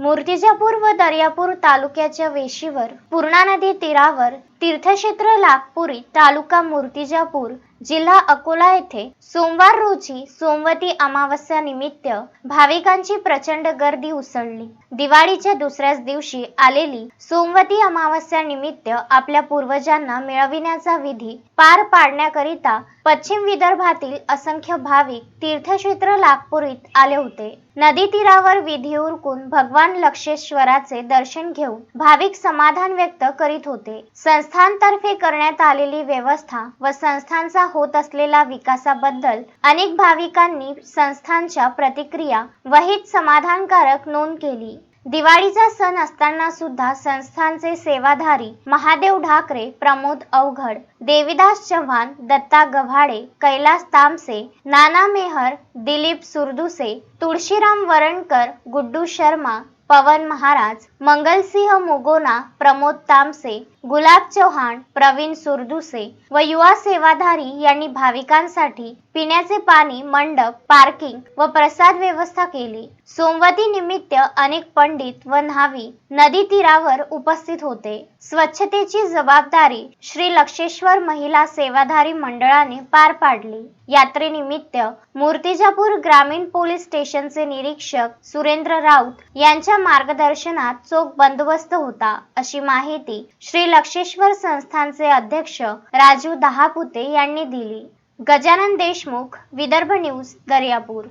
मूर्तिजापूर व दर्यापूर तालुक्याच्या वेशीवर पूर्णा नदी तीरावर तीर्थक्षेत्र लागपुरी तालुका मूर्तिजापूर जिल्हा अकोला येथे सोमवार रोजी सोमवती अमावस्या निमित्त भाविकांची प्रचंड गर्दी उसळली. दिवाळीच्या दुसऱ्याच दिवशी आलेली सोमवती अमावस्या निमित्त आपल्या पूर्वजांना मिळविण्याचा विधी पार पाडण्याकरिता पश्चिम विदर्भातील असंख्य भाविक तीर्थक्षेत्र नागपुरीत आले होते. नदी तीरावर विधी उरकून भगवान लक्षेश्वराचे दर्शन घेऊन भाविक समाधान व्यक्त करीत होते. संस्थांतर्फे करण्यात आलेली व्यवस्था व संस्थांचा होत असलेला विकासाबद्दल अनेक भाविकांनी संस्थांच्या प्रतिक्रिया वहीत समाधानकारक नोंद केली. दिवाळीचा सण असताना सुद्धा संस्थांचे सेवाधारी महादेव ढाकरे प्रमोद अवघड देविदास चव्हाण दत्ता गव्हाडे कैलास तामसे नाना मेहर दिलीप सुरदुसे तुळशीराम वरणकर गुड्डू शर्मा पवन महाराज मंगलसिंह मुगोना प्रमोद तामसे गुलाब चव्हाण प्रवीण सुरदुसे व युवा सेवाधारी यांनी भाविकांसाठी पिण्याचे पाणी मंडप पार्किंग व प्रसाद व्यवस्था केली. सोमवती निमित्त अनेक पंडित व न्हावी नदी तीरावर उपस्थित होते. स्वच्छतेची जबाबदारी श्री लक्षेश्वर महिला सेवाधारी मंडळाने पार पाडली. यात्रेनिमित्त मूर्तिजापूर ग्रामीण पोलीस स्टेशनचे निरीक्षक सुरेंद्र राऊत यांच्या मार्गदर्शनात चोख बंदोबस्त होता. अशी माहिती श्री श्री लक्षेश्वर संस्थानचे अध्यक्ष राजू दहापुते यांनी दिली. गजानन देशमुख विदर्भ न्यूज दर्यापूर.